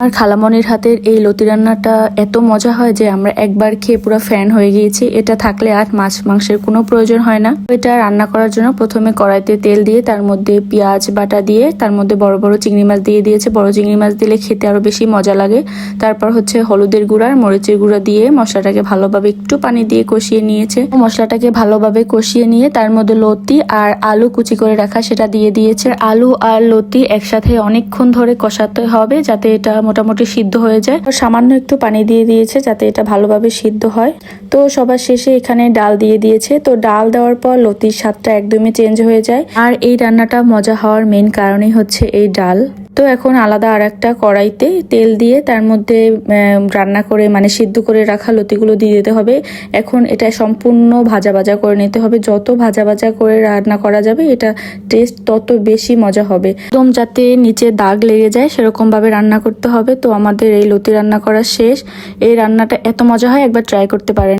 আর খালামনির হাতের এই লতি রান্নাটা এত মজা হয় যে আমরা একবার খেয়ে পুরো ফ্যান হয়ে গিয়েছি। এটা থাকলে আর মাছ মাংসের কোনো প্রয়োজন হয় না। এটা রান্না করার জন্য প্রথমে কড়াইতে তেল দিয়ে, তার মধ্যে পেঁয়াজ বাটা দিয়ে, তার মধ্যে বড় বড় চিংড়ি মাছ দিয়ে দিয়েছে। বড় চিংড়ি মাছ দিলে খেতে আরও বেশি মজা লাগে। তারপর হচ্ছে হলুদের গুঁড়া আর মরিচের গুঁড়া দিয়ে মশলাটাকে ভালোভাবে একটু পানি দিয়ে কষিয়ে নিয়েছে। মশলাটাকে ভালোভাবে কষিয়ে নিয়ে তার মধ্যে লতি আর আলু কুচি করে রাখা, সেটা দিয়ে দিয়েছে। আলু আর লতি একসাথে অনেকক্ষণ ধরে কষাতে হবে যাতে এটা মোটামুটি সিদ্ধ হয়ে যায়। সামান্য একটু পানি দিয়ে দিয়েছে যাতে এটা ভালোভাবে সিদ্ধ হয়। তো সবার শেষে এখানে ডাল দিয়ে দিয়েছে। তো ডাল দেওয়ার পর লতির স্বাদটা একদমই চেঞ্জ হয়ে যায়। আর এই রান্নাটা মজা হওয়ার মেন কারণই হচ্ছে এই ডাল। তো এখন আলাদা আর একটা কড়াইতে তেল দিয়ে তার মধ্যে রান্না করে মানে সিদ্ধ করে রাখা লতিগুলো দিয়ে দিতে হবে। এখন এটা সম্পূর্ণ ভাজা ভাজা করে নিতে হবে। যত ভাজা ভাজা করে রান্না করা যাবে, এটা টেস্ট তত বেশি মজা হবে। একদম যাতে নিচে দাগ লেগে যায় সেরকমভাবে রান্না করতে হবে। তো আমাদের এই লতি রান্না করা শেষ। এই রান্নাটা এত মজা হয়, একবার ট্রাই করতে পারেন।